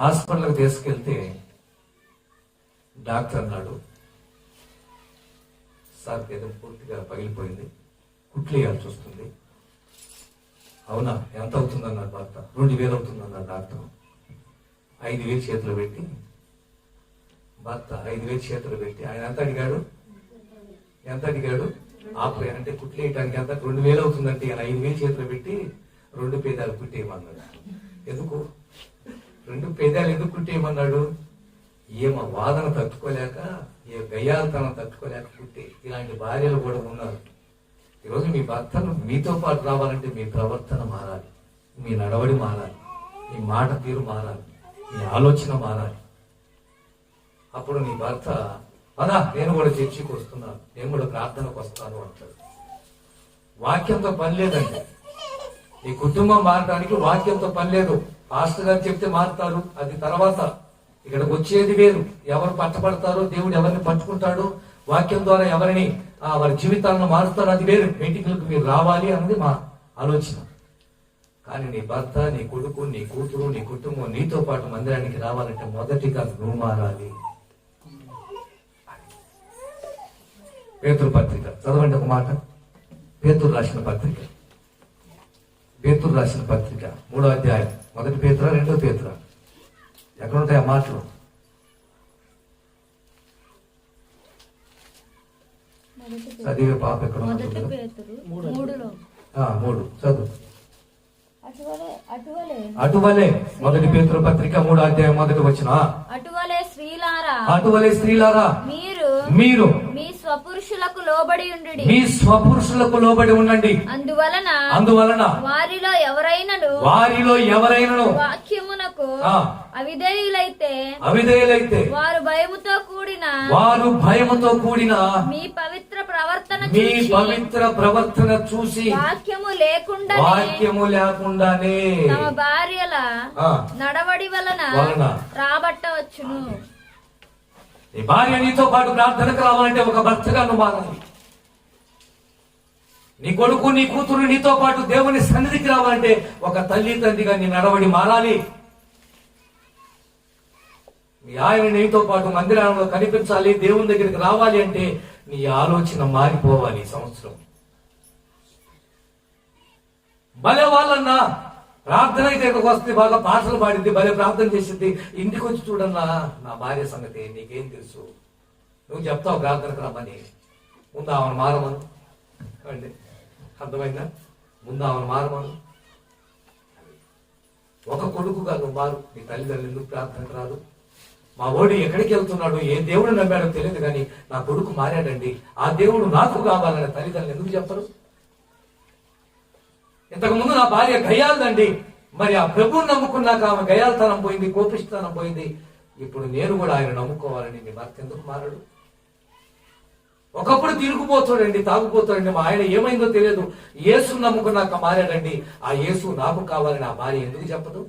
హాస్పిటల్కి తీసుకెళ్తే డాక్టర్ అన్నాడు సార్ ఏదో పూర్తిగా పగిలిపోయింది కుట్లు వేయాల్సి వస్తుంది. అవునా ఎంత అవుతుందన్నాడు భర్త? రెండు వేలు అవుతుందన్నాడు డాక్టర్. ఐదు వేలు చేతులు పెట్టి భర్త ఐదు వేలు చేతులు పెట్టి ఆయన ఎంత అడిగాడు? ఎంత అడిగాడు? ఆపరే అంటే కుట్లు వేయడానికి ఎంత? రెండు వేలు అవుతుందంటే ఆయన ఐదు వేలు చేతులు పెట్టి రెండు పేదాలు కుట్టేయమన్నాడు. ఎందుకు? రెండు పేదాలు ఎందుకు కుట్టేయమన్నాడు ఏమో వాదన తట్టుకోలేక ఏ గయ్యాలతనం తట్టుకోలేక పుట్టి ఇలాంటి భార్యలు కూడా ఉన్నారు. ఈరోజు మీ భర్తను మీతో పాటు రావాలంటే మీ ప్రవర్తన మారాలి. మీ నడవడి మారాలి. మీ మాట తీరు మారాలి. మీ ఆలోచన మారాలి. అప్పుడు నీ భర్త అదా నేను కూడా చర్చికి వస్తున్నాను నేను కూడా ప్రార్థనకు వస్తాను అంటాడు. వాక్యంతో పని లేదండి. నీ కుటుంబం మారడానికి వాక్యంతో పని లేదు. పాస్టర్ గారు చెప్తే మారుతారు అది తర్వాత ఇక్కడికి వచ్చేది వేరు. ఎవరు పట్టబడతారో దేవుడు ఎవరిని పట్టుకుంటాడు వాక్యం ద్వారా ఎవరిని వారి జీవితాలను మారుస్తారో అది వేరు. మీటింగ్లకు మీరు రావాలి అన్నది మా ఆలోచన. కానీ నీ భర్త నీ కొడుకు నీ కూతురు నీ కుటుంబం నీతో పాటు మందిరానికి రావాలంటే మొదటిగా నువ్వు మారాలి. పేతురు పత్రిక. చదవండి ఒక మాట. పేతురు రాసిన పత్రిక. పేతురు రాసిన పత్రిక మూడో అధ్యాయం మొదటి పేతుర రెండో పేతుర? ఎక్కడ ఉంటాయి ఆ మాటలు చదివే పాప ఎక్కడ మొదటి ఉంటుందో? పేతురు మూడులో ఆ, మూడు. చదువు. అటువలే అటువలే. అటువలే. మొదటి పేతురు పత్రిక మూడో అధ్యాయం మొదటి వచ్చిన అటువలే స్త్రీలారా. అటువలే స్త్రీలారా. మీరు మీరు స్వపురుషులకు లోబడి ఉండు మీ స్వపురుషులకు లోబడి ఉండండి అందువలన అందువలన వారిలో ఎవరైనను వారిలో ఎవరైనను వాక్యమునకు. అవిధేయులైతే అవిధేయులైతే వారు భయముతో కూడిన వారు భయముతో కూడిన మీ పవిత్ర ప్రవర్తన మీ చూసి పవిత్ర ప్రవర్తన చూసి వాక్యము లేకుండా వాక్యము లేకుండానే తమ భార్యల నడవడి వలన. రాబట్టవచ్చును నీ భార్య నీతో పాటు ప్రార్థనకు రావాలంటే ఒక భర్తగా నువ్వు మారాలి. నీ కొడుకు నీ కూతురు నీతో పాటు దేవుని సన్నిధికి రావాలంటే ఒక తల్లి తండ్రిగా నీ నడవడి మారాలి. మీ ఆయన నీతో పాటు మందిరంలో కనిపించాలి దేవుని దగ్గరికి రావాలి అంటే నీ ఆలోచన మారిపోవాలి ఈ సంవత్సరం. భలే వాళ్ళన్నా ప్రార్థన అయితే ఇక్కడికి వస్తే బాగా పాటలు పాడింది భలే ప్రార్థన చేసింది ఇంటికి వచ్చి చూడన్నా నా భార్య సంగతి నీకేం తెలుసు? నువ్వు చెప్తావు ప్రార్థనకు రమ్మని. ముందు ఆమెను మారమను. అండి అర్థమైందా? ముందు ఆమెను మారమను. ఒక కొడుకుగా నువ్వు మారు. నీ తల్లిదండ్రులు ఎందుకు ప్రార్థనకు రాదు? మా ఓడి ఎక్కడికి వెళ్తున్నాడు? ఏ దేవుడు నమ్మాడో తెలియదు కానీ నా కొడుకు మారాడండి. ఆ దేవుడు నాకు కావాలని తల్లిదండ్రులు ఎందుకు చెప్పరు ఇంతకు ముందు నా భార్య గయాలదండి. మరి ఆ ప్రభువుని నమ్ముకున్నాక ఆమె గయాలతనం పోయింది కోపిస్తనం పోయింది. ఇప్పుడు నేను కూడా ఆయన నమ్ముకోవాలని మీ భర్త ఎందుకు మారడు? ఒకప్పుడు తిరుగుపోతాడండి తాగుపోతాడండి మా ఆయన ఏమైందో తెలియదు. యేసు నమ్ముకున్నాక మారాడండి. ఆ యేసు నాకు కావాలని ఆ భార్య ఎందుకు చెప్పదు?